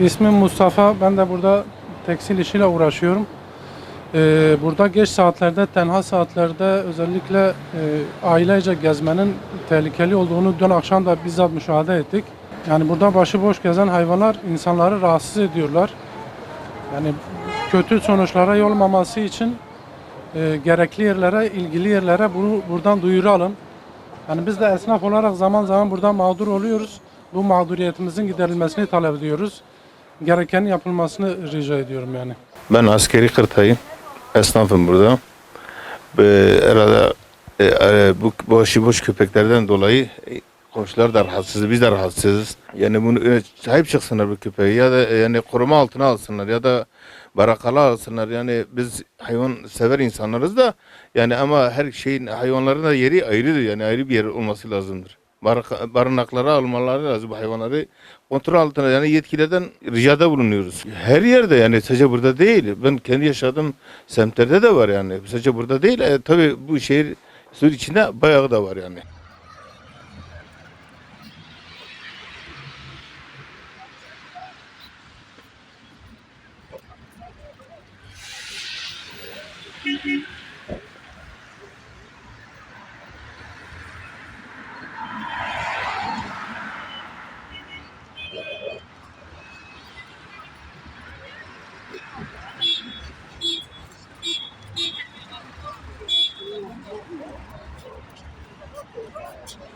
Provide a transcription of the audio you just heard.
İsmim Mustafa. Ben de burada tekstil işiyle uğraşıyorum. Ee, burada geç saatlerde, tenha saatlerde özellikle e, ailece gezmenin tehlikeli olduğunu dün akşam da bizzat müşahede ettik. Yani burada başıboş gezen hayvanlar insanları rahatsız ediyorlar. Yani kötü sonuçlara yol olmaması için e, gerekli yerlere, ilgili yerlere bunu buradan duyuralım. Yani biz de esnaf olarak zaman zaman burada mağdur oluyoruz. Bu mağduriyetimizin giderilmesini talep ediyoruz. Gereken yapılmasını rica ediyorum yani. Ben askeri kırtayım. Esnafım burada. Ee, herhalde e, e, bu başıboş köpeklerden dolayı e, komşular da rahatsız, biz de rahatsızız. Yani bunu e, sahip çıksınlar bu köpeği ya da yani koruma altına alsınlar ya da barakalı alsınlar. Yani biz hayvan sever insanlarız da yani ama her şeyin hayvanların da yeri ayrıdır yani ayrı bir yer olması lazımdır. Barınaklara almaları lazım bu hayvanları kontrol altına yani yetkililerden ricada bulunuyoruz. Her yerde yani sadece burada değil. Ben kendi yaşadığım semtlerde de var yani. Sadece burada değil. E, tabii bu şehir sur içinde bayağı da var yani. どうも。